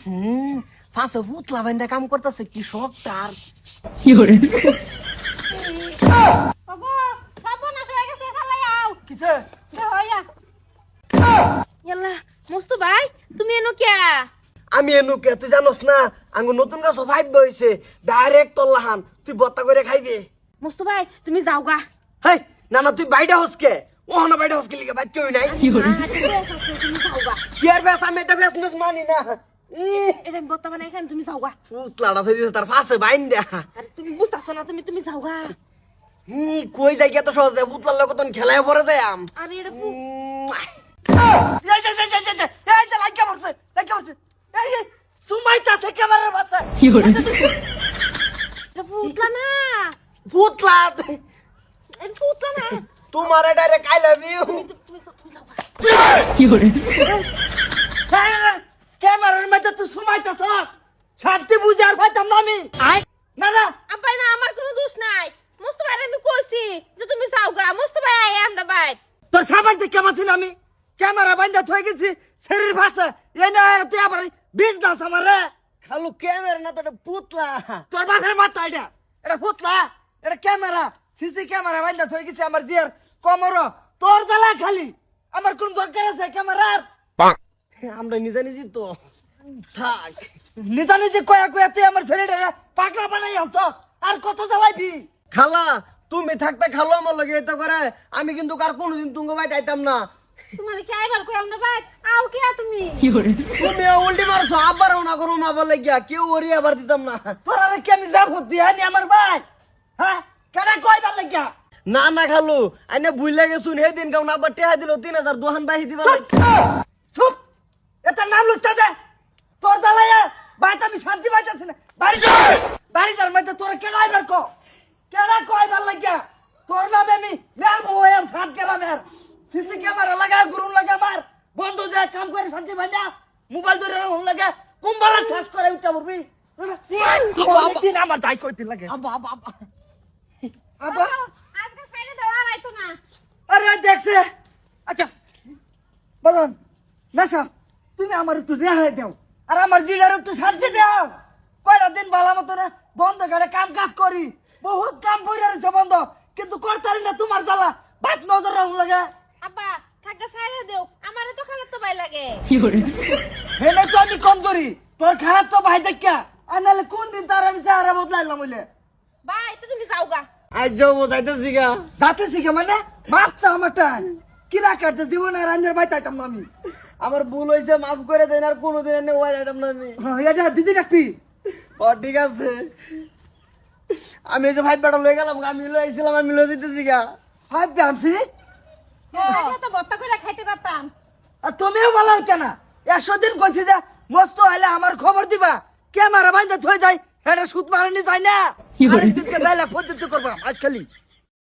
হুম ফাঁসে পুতলা বাইন্দা কাম করতেছে কি শখ তার। হয়ে কিসে? হইয়া ভাই তুমি এনো কিয়া? আমি এনু কে তুই জানোস না আঙ্গু নতুন গাছ ফাইভ হয়েছে ডাইরেক্ট তল্লাহান তুই বত্তা করে খাইবে। মুস্তু ভাই তুমি যাও গা। হেই না না তুই বাইটা হসকে ও না বাইটা হসকে লিখে বাইর কেউ নাই। কি আর বেশ আমি এটা বেশ নুস মানি না। এটা বর্তমানে এখানে তুমি যাও গা পুতলাটা থই দিছে তার ফাঁসে বাইন দেয়া আরে তুমি বুঝতেছো না তুমি তুমি যাও গা ই কই যাই এত সহজে? পুতলার লোক তখন খেলায় পরে যায় আম। আরে এটা ফু এই যে, যে, যে, যে, যে, এই যে, লাইকা পড়ছে, লাইকা পড়ছে। এই, এই, সুমাইতাছে ক্যামেরার বাচ্চা। এটা ফুটলা না। পুতলা, এটা ফুটলা না। তোমার ডাইরেক্ট আই লাভ ইউ তুমি তুমি যাও- তুমি ক্যামেরার মধ্যে তুই শান্তি বুঝে আর পাইতাম না আমি। না না। আব্বাই না আমার কোনো দোষ নাই। মুস্তু ভাই আমি কইছি যে তুমি যাও গা। আমরা তোর সাবাই দেখে পাচ্ছি আমি ক্যামেরা বান্ধা থই গেছি শরীর ভাষা। না তুই আবার বিজনেস আমারে খালু ক্যামেরা না তো এটা পুতলা। তোর বাপের মাথা এটা। এটা পুতলা এটা ক্যামেরা। সিসি ক্যামেরা বান্ধা থই গেছি আমার জিয়ার। কমর তোর জ্বালা খালি। আমার কোন দরকার আছে ক্যামেরার? আমরা নিজে নিজে তো। থাক। নিজা নিজে কয়া কয়া তুই আমার ছেলেটা পাকড়া বানাই আনছস আর কত জ্বালাইবি খালা তুমি থাকতে খালো আমার লগে এটা করে আমি কিন্তু কার কোনোদিন তুঙ্গ ভাই যাইতাম না। তোমার কি আইবার কই আমরা ভাই আও কে তুমি? তুমি উল্টি মারছো আবারও না করো না বলে গিয়া কেউ ওরি আবার দিতাম না। তোর কি আমি যাব দিয়া নি আমার ভাই? হ্যাঁ? কেন কই বার লাগিয়া? না না খালু। আইনে ভুলে গেছুন হে দিন কাউন আবার টেহা দিল তিন হাজার দোহান বাহি দিবা চুপ! এটা নাম লুস্তা দে! তোর জ্বালাইয়া বাইতে আমি শান্তি পাইতেছি না। বাড়ি যা বাড়িটার মধ্যে তোর কেন আইবার কো? কেন কই বার লাগিয়া? তোর নামে আমি মেয়ার বয়াম সাত গ্রামের সিসি ক্যামেরা লাগা গুরুন লাগা মার। বন্ধ যে কাম করে শান্তি না মোবাইল ধরে হন লাগে। কুম্বালা ঠাস করে উঠা পড়বি। দিন আমার যাই কইতে লাগে। আবা আবা আবা আরে দেখছে। আচ্ছা বলুন নেশা তুমি আমার একটু রেহাই দাও আর আমার জিডার একটু শান্তি দাও। কয়টা দিন ভালো মতো না বন্ধ করে কাম কাজ করি। বহুত কাম করে রয়েছে বন্ধ কিন্তু করতারি না তোমার জ্বালা। বাদ নজর রাখুন লাগে। আব্বা থাকা সাইডে দেও আমারে তো খালে তো ভাই লাগে। হেলে? তো আমি কম করি তোর খারাপ তো ভাই দেখা আর নাহলে কোন দিন তার আমি চেহারা বদলাইলাম বলে আজ যাব যাইতেছি গা। যাইতেছি গা মানে? বাচ্চা আমারটা জীবনে রান্নার বাই তাইতাম না আমি? আমার ভুল হয়েছে মাফ করে দেন আর কোনোদিন এনে ওয়াই যাইতাম না আমি। এটা দিদি ডাকবি ও ঠিক আছে। আমি এই যে ভাই বেটা লয়ে গেলাম আমি লয়ে আইছিলাম আমি লয়ে দিতেছি গা। ভাই আনছি আমরা তো ভর্তা করে খাইতে পারতাম। আর তুমিও ভালো হইতে না একশো দিন কইছি যে মস্ত হইলে আমার খবর দিবা। কে মারা বাইন্দা থই যায়? এটা সুদ মারানি যায় না। আরেকদিনকে বেলা? পদ্ধতি করব আজকালি